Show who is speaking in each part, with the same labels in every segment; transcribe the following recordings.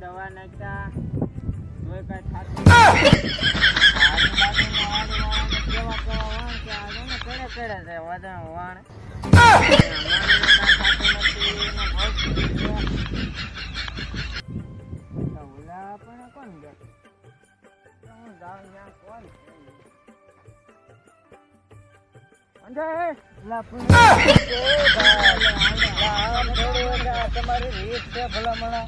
Speaker 1: દવા નાખ્યા તોય કાંઈ થતું નથી. આજુબાજુના વાડીવાળાને
Speaker 2: તમારી રીત છે ભલામણા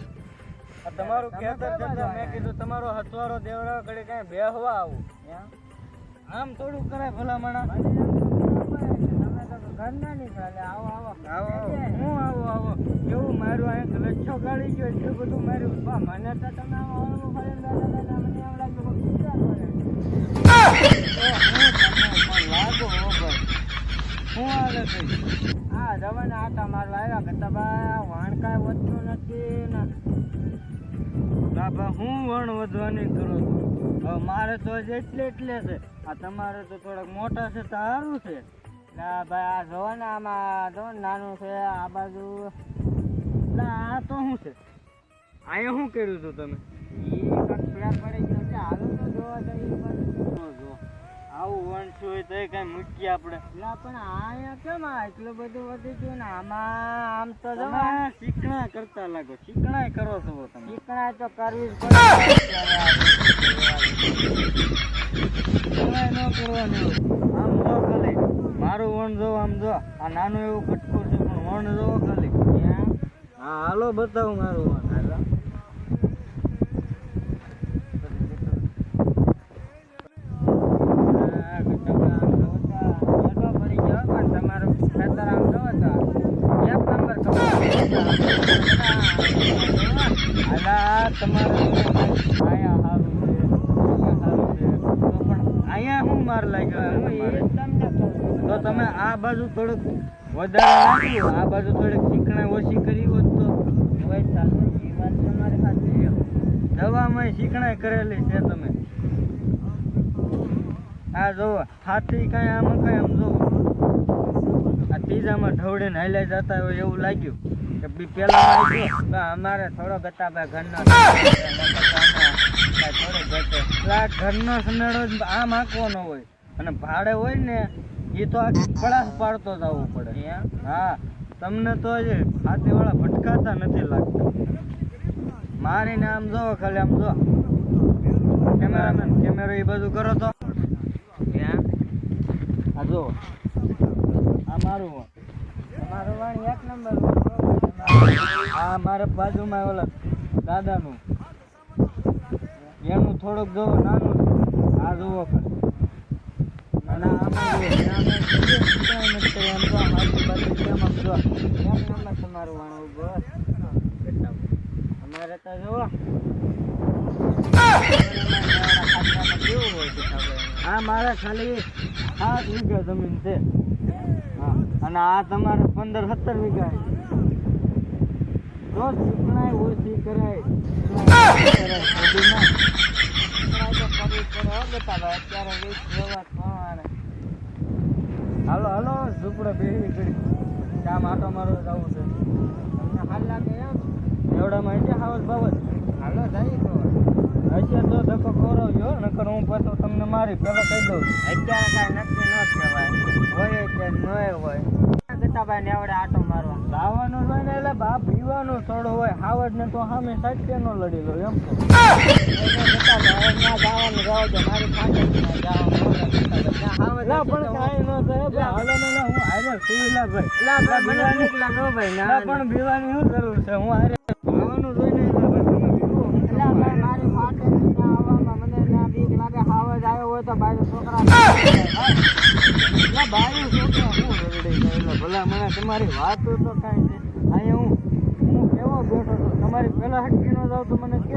Speaker 2: તમારું ખેતર છે મેં કીધું તમારો હથવારો દેવડા ઘડી કાંઈ બેહવા આવું આમ થોડું કરાય ભલામણા
Speaker 1: ઘરના નીકળે આવો આવો
Speaker 2: આવો. હું આવો આવો કેવું મારું અહીંયા લચ્છો ગાળી ગયો એટલું બધું માર્યું
Speaker 1: બા, મને તો તમે આવો આવો કરીને દાદા કે પૂજા કરે.
Speaker 2: લાગો હો ભાઈ શું હાલે
Speaker 1: આ રવાના આટા મારવા આવ્યા કે તમારા વાણ વધતું નથી ને.
Speaker 2: ભાઈ હું વણ વધવાની કરું હવે મારે તો હજી એટલે એટલે છે. આ તમારે તો થોડાક મોટા છે સારું છે.
Speaker 1: ના ભાઈ આ જોવો આમાં જો નાનું છે આ બાજુ.
Speaker 2: આ તો શું છે? અહીંયા શું કર્યું હતું તમે?
Speaker 1: એ પડી ગયો છે. હાલો તો જોવા જઈએ.
Speaker 2: જો, જો. આવું વણ છું હોય તો કઈ મૂકીએ આપણે.
Speaker 1: ના પણ અહીંયા કેમ આ એટલું બધું વધી ગયું ને? આમાં આમ તો જો
Speaker 2: તમે શીખણા કરતા લાગો. શીખણા કરો છો તમે.
Speaker 1: શીખણા તો કરવી જ પડે.
Speaker 2: ન કરવાની. આમ જો ખાલી. મારું વણ જો આમ જો. આ નાનું એવું કટકું છે પણ વણ જોવો ખાલી. હા હાલો બતાવું મારું વણ. હાલો
Speaker 1: આ કટકા આમ જોવો તો હેઠો પડી ગયો પણ તમારું ખેતર આમ જોવો તો એક નંબર
Speaker 2: આલા તમારે અહીંયા સારું છે અહીંયા સારું છે તો પણ લાગ્યો
Speaker 1: છું.
Speaker 2: તો તમે આ બાજુ થોડુંક વધારે નાખ્યું આ બાજુ થોડીક ચીકણા ઓછી કરી હોત તો. દવામાં ચીકણા કરેલી છે તમે આ જોવો હાથી કાંઈ આમાં કાંઈ આમ જોવો આ ત્રીજામાં ઢવડીને હાલ્યા જતા હોય એવું લાગ્યું કે બી પેલા
Speaker 1: અમારે થોડો ગતાભાઈ
Speaker 2: ભાઈ એટલે આ ઘરનો સનેડો આમ આંકવાનો હોય. અને ભાડે હોય ને એ તો આખી પડાસ પાડતો જવું પડે. હા તમને તો જે હાથીવાળા ભટકાતા નથી લાગતા. મારીને આમ જો ખાલી આમ જો. કેમેરામેન કેમેરો એ બધું કરો તો. આ જો. આ મારું મારું
Speaker 1: તમારું વાણી એક નંબર
Speaker 2: આ મારા બાજુમાં ઓલા દાદાનું. એનું થોડુંક જોવો, નાનું. આ જોવો ખાલી. અને આમાં
Speaker 1: તમારું વાણું બસ અમારે તો હોય
Speaker 2: આ મારા ખાલી આઠ વીઘા જમીન છે. અને આ તમારે પંદર સત્તર વીઘા છે. જો શીખણાય ઓછી કરાય કરાય, બધું ના.
Speaker 1: તો કરવી પડે હો ગતાભાઈ અત્યારે વીસ જેવા પ્રમાણે
Speaker 2: હાલો હાલો ઝૂંપડે બેસી ઘડી કામ આટો મારો જવું છે.
Speaker 1: તમને હાલ લાગે એમ?
Speaker 2: એવડામાં હશે હાવસ બાવસ
Speaker 1: હાલો જાય તો.
Speaker 2: હશે તો ધક્કો ખવડાવજો નકર હું પાછો તમને મારી પેલો કહી દઉં.
Speaker 1: અત્યારે કાંઈ નક્કી ન કહેવાય. હોય કે ન હોય. ગતાભાઈ ને આવડે આટો મારવા.
Speaker 2: લાવવાનું હોય ને એટલે બાપ પીવાનું થોડો હોય. હાવડ ને તો સામે સાચે નો લડી લો એમ તો
Speaker 1: જવાનું રહો તો મારી
Speaker 2: પણ બીવાની- શું જરૂર છે? હું હારે આવવાનું જોઈને
Speaker 1: મને બીક લાગે હાવજ આવ્યો હોય તો ભાઈ છોકરા
Speaker 2: બાયું છોકરા હું જાય એટલે ભલા મને તમારી વાતો તો કાંઈ છે અહીંયા હું હું કેવો બેઠો હતો તમારી પહેલા હટકી નો જાવ તો મને કે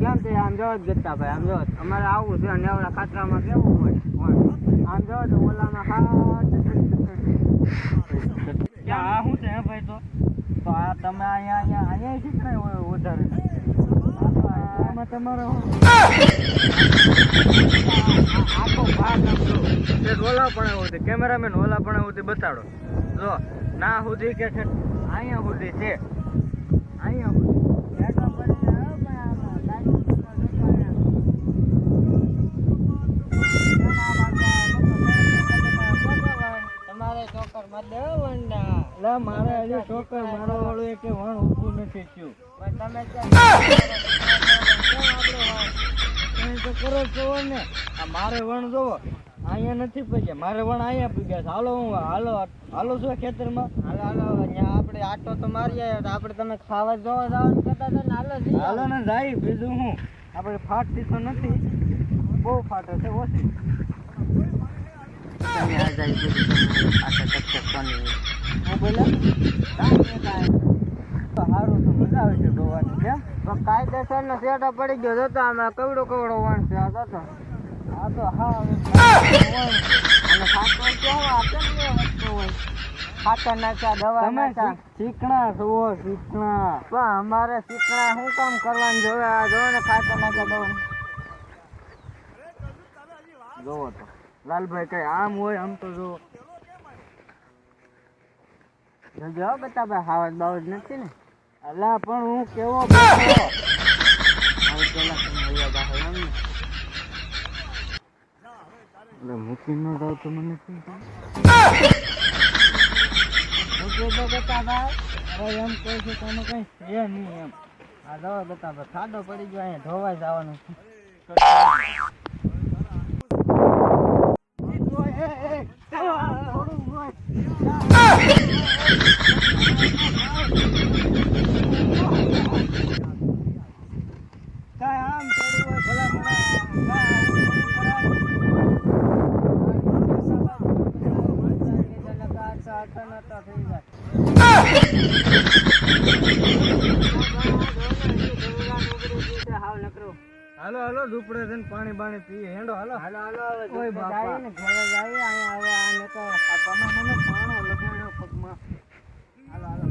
Speaker 1: કેમ છે. આમ જવા જ જતા ભાઈ? આમ જવા અમારે આવવું છે નેવડા ખાતરામાં કેવું હોય? આમ જવા તો ઓલામાં હા
Speaker 2: શું છે હે ભાઈ તો? તો આ તમે અહીંયા અહીંયા અહીંયા શીખડાય હોય વધારે. તમારે
Speaker 1: આખો ભાગ આમ
Speaker 2: ઓલા પણ એવું છે. કેમેરામેન ઓલા પણ એવું બતાડો. જો ના સુધી કે છે અહીંયા સુધી છે. અહીંયા?
Speaker 1: તમારે ચોકરમાં દેવો વંડા
Speaker 2: એટલે મારે હજી છોકર મારો વાળું એક વણ ઊભું નથી થયું.
Speaker 1: પણ તમે
Speaker 2: તો કરો જ ને આ મારે વણ જોવો અહીંયા નથી પગ્યા મારે વણ અહીંયા પગ્યા હાલો હું હાલો હાલો છું ખેતરમાં
Speaker 1: હાલો હાલો અહીંયા આપણે આટો તો મારી આવ્યો આપણે તમે ખાવા જોવા જવાનું કહેતા હતા ને હાલો.
Speaker 2: હાલો ને જાય બીજું હું આપણે ફાટતી તો નથી બહુ ફાટે છે ઓછી
Speaker 1: તમે આ જાય બધું તમે
Speaker 2: હું. તો સારું તો મજા આવે છે જોવાની કેમ
Speaker 1: તો કાયદેસર નો સેટો પડી ગયો જોતો અમે કવડો કવડો વણ છે આ
Speaker 2: આ તો હા
Speaker 1: અને ખાતર કેવું આપે ને વસ્તુ હોય? ખાતર નાખ્યા દવા નાખ્યા.
Speaker 2: શીખણા છો
Speaker 1: પણ અમારે શીખણા શું કામ કરવાનું જોવે? આ જોવે ને ખાતર નાખ્યા દવા
Speaker 2: જોવો તો. લાલભાઈ કઈ આમ હોય આમ તો જો
Speaker 1: હો બતા ભાઈ હાવજ બાવજ નથી ને?
Speaker 2: અલા પણ હું કેવો મૂકી ન જાવ તો મને શું
Speaker 1: મૂકી બતા ભાઈ
Speaker 2: એમ કહે છે તમે કઈ છે નહીં એમ
Speaker 1: આ દવા બતા ખાડો પડી ગયો અહીંયા ધોવાઈ જવાનું
Speaker 2: કાંઈ આમ થોડું હોય ભલા મને કાંઈ આવું થોડું કરાય. હાલો હાલો દુપડે છે પાણી બાણી પીએ. હેંડો હાલો.
Speaker 1: હાલો હાલો
Speaker 2: ઓય બાપા.
Speaker 1: ને ઘરે જાય અહીંયા હવે આ ને તો
Speaker 2: પાણો લગાડ્યો પગમાં
Speaker 1: હાલો હાલો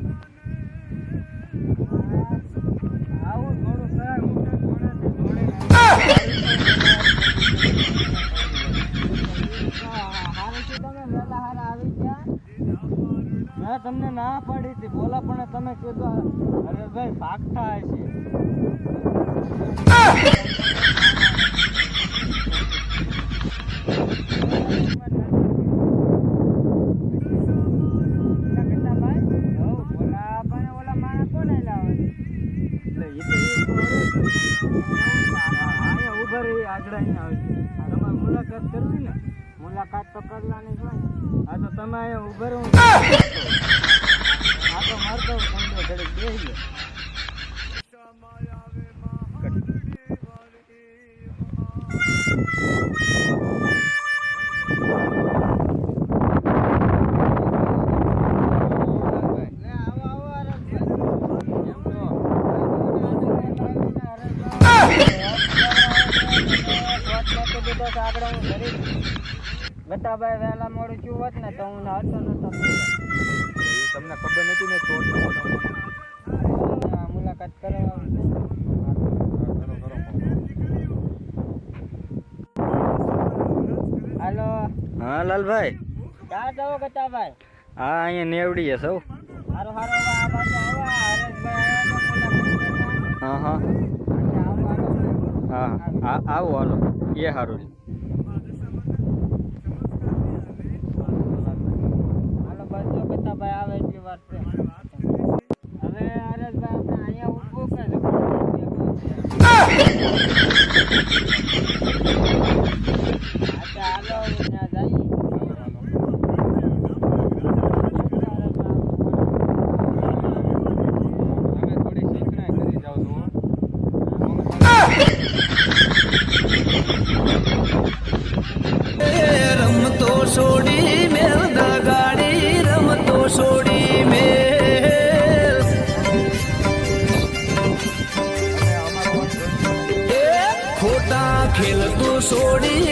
Speaker 2: આવું થોડું કરાય હું તો જોડેથી જોડીને
Speaker 1: હારે શું તમે વહેલા હારે આવી ગયા
Speaker 2: તમને ના પાડી હતી. બોલા પણ તમે કીધું અરે ભાઈ ભાગતા હશે હઉ,
Speaker 1: ઓલા પણ ઓલા માણસ કોને લાવે
Speaker 2: એટલે ઈ તો ઈ તો હવે અહીંયા ઊભા રહી આગળ અહીંયા આવશે તમારે મુલાકાત કરવી ને
Speaker 1: મુલાકાત તો કરવાની જ હોય
Speaker 2: હા તો તમે અહીંયા ઊભા રહો હા તો મારતો તમને ઘડીક બેસી લો
Speaker 1: લે આવો આવો બતાભાઈ વહેલા મોડું છું હોત ને તો હું હતો નતો
Speaker 2: તમને ખબર નથી ને તો
Speaker 1: આ મુલાકાત કરવા હાલો.
Speaker 2: હા લાલભાઈ.
Speaker 1: ક્યાં જાઓ ગતાભાઈ
Speaker 2: હા અહીંયા નેવડીએ સૌ.
Speaker 1: હારો હારો હવે આ બાજુ આવો. હરેશભાઈ
Speaker 2: હા હા.
Speaker 1: આવો હાલો
Speaker 2: હા હા. આવો હાલો. એ સારું
Speaker 1: હાલો બસ જો ગતાભાઈ એટલી છે. હવે આપણે અહીંયા ઊભું કે
Speaker 3: 祝你